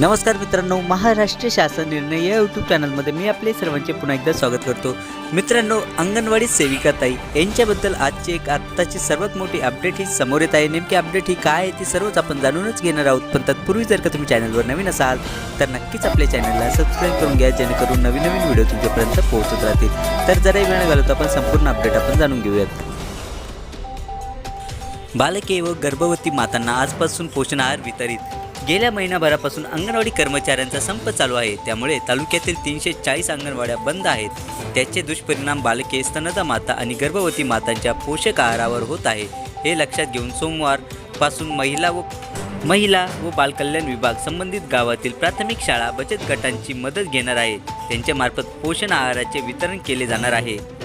नमस्कार मित्रांनो महाराष्ट्र शासन निर्णय या यूट्यूब चॅनलमध्ये मी आपले सर्वांचे पुन्हा एकदा स्वागत करतो. मित्रांनो अंगणवाडी सेविका ताई यांच्याबद्दल आजची एक आत्ताची सर्वात मोठी अपडेट ही समोर येत आहे. नेमकी अपडेट ही काय आहे ती सर्वच आपण जाणूनच घेणार आहोत. पण तत्पूर्वी जर का तुम्ही चॅनलवर नवीन असाल तर नक्कीच आपल्या चॅनलला सबस्क्राईब करून घ्या जेणेकरून नवीन नवीन व्हिडिओ तुमच्यापर्यंत पोहोचत राहतील. तर जरा वेळ घालत आपण संपूर्ण अपडेट आपण जाणून घेऊयात. बालके व गर्भवती मातांना आजपासून पोषण आहार वितरित. गेल्या महिनाभरापासून अंगणवाडी कर्मचाऱ्यांचा संप चालू आहे. त्यामुळे तालुक्यातील तीनशे चाळीस अंगणवाड्या बंद आहेत. त्याचे दुष्परिणाम बालके स्तनदा माता आणि गर्भवती मातांच्या पोषक आहारावर होत आहे. हे लक्षात घेऊन सोमवारपासून महिला व महिला व बालकल्याण विभाग संबंधित गावातील प्राथमिक शाळा बचत गटांची मदत घेणार आहे. त्यांच्यामार्फत पोषण आहाराचे वितरण केले जाणार आहे.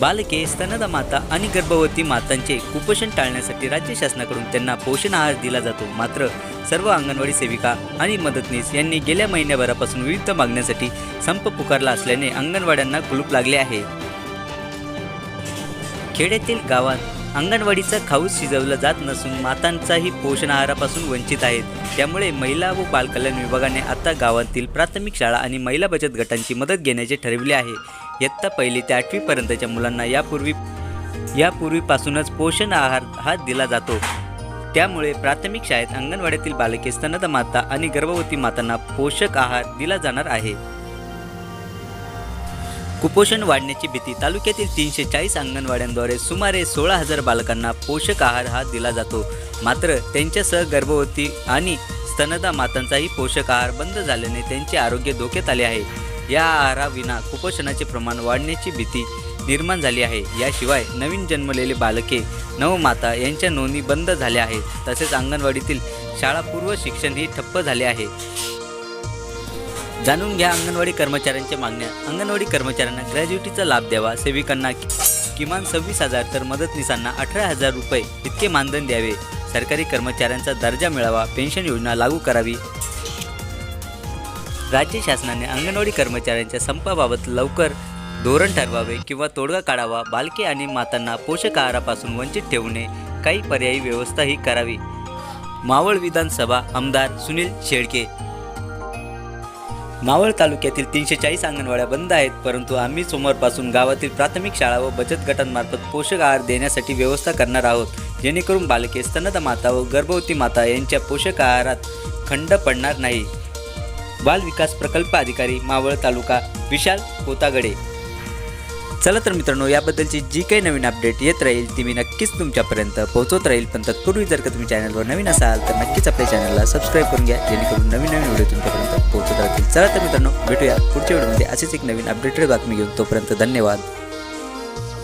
बालके स्तनदा माता आणि गर्भवती मातांचे कुपोषण टाळण्यासाठी राज्य शासनाकडून त्यांना पोषण आहार दिला जातो. मात्र सर्व अंगणवाडी सेविका आणि मदतनीस यांनी गेल्या महिन्याभरापासून विविध मागण्यासाठी संप पुकारला असल्याने अंगणवाड्यांना कुलूप लागले आहे. खेड्यातील गावात अंगणवाडीचा खाऊस शिजवला जात नसून मातांचाही पोषण आहारापासून वंचित आहेत. त्यामुळे महिला व बालकल्याण विभागाने आता गावातील प्राथमिक शाळा आणि महिला बचत गटांची मदत घेण्याचे ठरविले आहे. इयत्ता पहिली ते आठवीपर्यंतच्या मुलांना यापूर्वी यापूर्वीपासूनच पोषण आहार हा दिला जातो. त्यामुळे प्राथमिक शाळेत अंगणवाड्यातील बालके स्तनद माता आणि गर्भवती मातांना पोषक आहार दिला जाणार आहे. कुपोषण वाढण्याची भीती तालुक्यातील तीनशे चाळीस अंगणवाड्यांद्वारे सुमारे सोळा हजार बालकांना पोषक आहार हा दिला जातो. मात्र त्यांच्यासह गर्भवती आणि स्तनदा मातांचाही पोषक आहार बंद झाल्याने त्यांचे आरोग्य धोक्यात आले आहे. या आहाराविना कुपोषणाचे प्रमाण वाढण्याची भीती निर्माण झाली आहे. याशिवाय नवीन जन्मलेले बालके नवमाता यांच्या नोंदी बंद झाल्या आहेत. तसेच अंगणवाडीतील शाळापूर्व शिक्षणही ठप्प झाले आहे. जाणून घ्या अंगणवाडी कर्मचाऱ्यांच्या मागण्या. अंगणवाडी कर्मचाऱ्यांना ग्रॅज्युटीचा लाभ द्यावा. सेविकांना किमान सव्वीस हजार तर मदतनीसांना अठरा हजार रुपये इतके मानधन द्यावे. सरकारी कर्मचाऱ्यांचा दर्जा मिळावा. पेन्शन योजना लागू करावी. राज्य शासनाने अंगणवाडी कर्मचाऱ्यांच्या संपाबाबत लवकर धोरण ठरवावे किंवा तोडगा काढावा बालके आणि मातांना पोषक आहारापासून वंचित ठेवणे काही पर्यायी व्यवस्थाही करावी. मावळ विधानसभा आमदार सुनील शेळके. मावळ तालुक्यातील तीनशे चाळीस अंगणवाड्या बंद आहेत परंतु आम्ही सोमवारपासून गावातील प्राथमिक शाळा व बचत गटांमार्फत पोषक आहार देण्यासाठी व्यवस्था करणार आहोत जेणेकरून बालके स्तनदा माता व गर्भवती माता यांच्या पोषक आहारात खंड पडणार नाही. बाल विकास प्रकल्प अधिकारी मावळ तालुका विशाल कोतागडे. चला तर मित्रांनो याबद्दलची जी काही नवीन अपडेट येत राहील ती मी नक्कीच तुमच्यापर्यंत पोहोचवत राहील. पण तत्पूर्वी जर का तुम्ही चॅनलवर नवीन असाल तर नक्कीच आपल्या चॅनलला सबस्क्राईब करून घ्या जेणेकरून नवीन नवीन व्हिडिओ तुमच्यापर्यंत पोहोचत राहतील. चला तर मित्रांनो भेटूया पुढच्या व्हिडिओमध्ये असेच एक नवीन अपडेटेड बातमी घेऊन तोपर्यंत धन्यवाद.